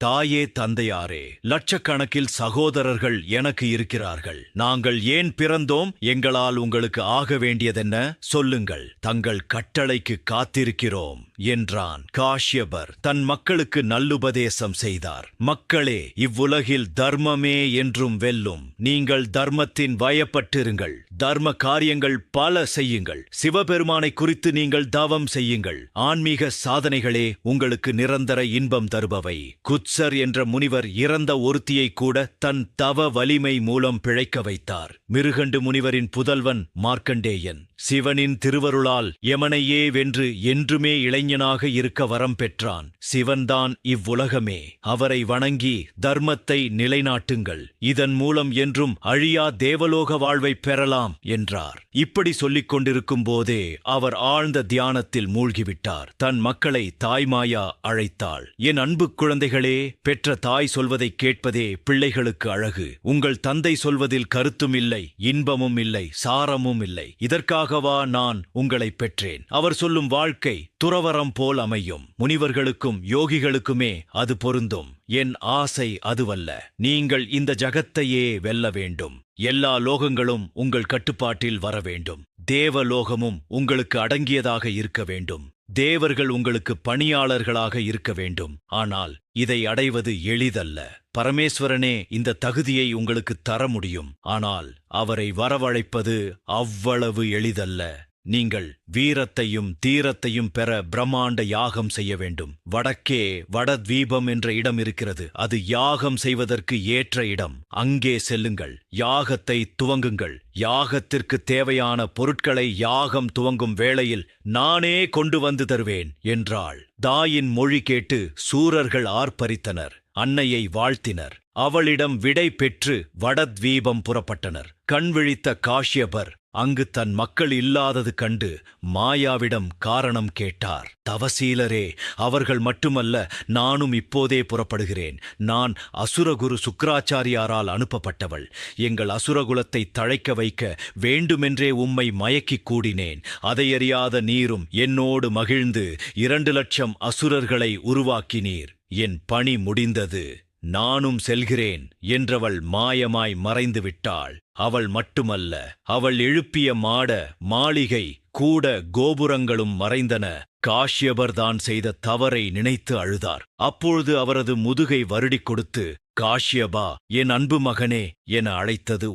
தாயே தந்தையாரே லட்சக்கணக்கில் சகோதரர்கள் எனக்கு இருக்கிறார்கள். நாங்கள் ஏன் பிறந்தோம்? எங்களால் உங்களுக்கு ஆக வேண்டியதென்ன? சொல்லுங்கள். தங்கள் கட்டளைக்கு காத்திருக்கிறோம் என்றான் காஷ்யபர். தன் மக்களுக்கு நல்லுபதேசம் செய்தார். மக்களே இவ்வுலகில் தர்மமே என்றும் வெல்லும். நீங்கள் தர்மத்தின் வயப்பட்டிருங்கள். தர்ம காரியங்கள் பல செய்யுங்கள். சிவபெருமானை குறித்து நீங்கள் தவம் செய்யுங்கள். ஆன்மீக சாதனைகளே உங்களுக்கு நிரந்தர இன்பம் தருபவை. குத்சர் என்ற முனிவர் இறந்த ஒருத்தியை கூட தன் தவ வலிமை மூலம் பிழைக்க வைத்தார். மிருகண்டு முனிவரின் புதல்வன் மார்க்கண்டேயன். சிவனின் திருவருளால் யமனையே வென்று என்றுமே இளைஞனாக இருக்க வரம் பெற்றான். சிவன்தான் இவ்வுலகமே. அவரை வணங்கி தர்மத்தை நிலைநாட்டுங்கள். இதன் மூலம் என்றும் அழியா தேவலோக வாழ்வை பெறலாம். என்றார். இப்படி சொல்லிக் கொண்டிருக்கும் போதே அவர் ஆழ்ந்த தியானத்தில் மூழ்கிவிட்டார். தன் மக்களை தாய்மாயா அழைத்தாள். என் அன்பு குழந்தைகளே பெற்ற தாய் சொல்வதைக் கேட்பதே பிள்ளைகளுக்கு அழகு. உங்கள் தந்தை சொல்வதில் கருத்தும் இல்லை இன்பமும் இல்லை சாரமும் இல்லை. இதற்காகவா நான் உங்களை பெற்றேன். அவர் சொல்லும் வாழ்க்கை துறவரம் போல் அமையும். முனிவர்களுக்கும் யோகிகளுக்குமே அது பொருந்தும். என் ஆசை அதுவல்ல. நீங்கள் இந்த ஜகத்தையே வெல்ல வேண்டும். எல்லா லோகங்களும் உங்கள் கட்டுப்பாட்டில் வர வேண்டும் தேவலோகமும் உங்களுக்கு அடங்கியதாக இருக்க வேண்டும். தேவர்கள் உங்களுக்கு பணியாளர்களாக இருக்க வேண்டும். ஆனால் இதை அடைவது எளிதல்ல. பரமேஸ்வரனே இந்த தகுதியை உங்களுக்கு தர முடியும். ஆனால் அவரை வரவழைப்பது அவ்வளவு எளிதல்ல. நீங்கள் வீரத்தையும் தீரத்தையும் பெற பிரம்மாண்ட யாகம் செய்ய வேண்டும். வடக்கே வடத்வீபம் என்ற இடம் இருக்கிறது. அது யாகம் செய்வதற்கு ஏற்ற இடம். அங்கே செல்லுங்கள். யாகத்தை துவங்குங்கள். யாகத்திற்கு தேவையான பொருட்களை யாகம் துவங்கும் வேளையில் நானே கொண்டு வந்து தருவேன் என்றாள். தாயின் மொழி கேட்டு சூரர்கள் ஆர்ப்பரித்தனர். அன்னையை வாழ்த்தினர். அவளிடம் விடை பெற்று வடத்வீபம் புறப்பட்டனர். கண் விழித்த காஷ்யபர் அங்கு தன் மக்கள் இல்லாதது கண்டு மாயாவிடம் காரணம் கேட்டார். தவசீலரே அவர்கள் மட்டுமல்ல நானும் இப்போதே புறப்படுகிறேன். நான் அசுரகுரு சுக்கராச்சாரியாரால் அனுப்பப்பட்டவள். எங்கள் அசுரகுலத்தை தழைக்க வைக்க வேண்டுமென்றே உம்மை மயக்கிக் கூடினேன். அதையறியாத நீரும் என்னோடு மகிழ்ந்து இரண்டு லட்சம் அசுரர்களை உருவாக்கினீர். என் பணி முடிந்தது. நானும் செல்கிறேன் என்றவள் மாயமாய் மறைந்து விட்டாள் அவள் மட்டுமல்ல அவள் எழுப்பிய மாட மாளிகை கூட கோபுரங்களும் மறைந்தன. காஷ்யபர்தான் செய்த தவறை நினைத்து அழுதார். அப்பொழுது அவரது முதுகை வருடிக் கொடுத்து காஷ்யபா என் அன்பு மகனே என அழைத்தது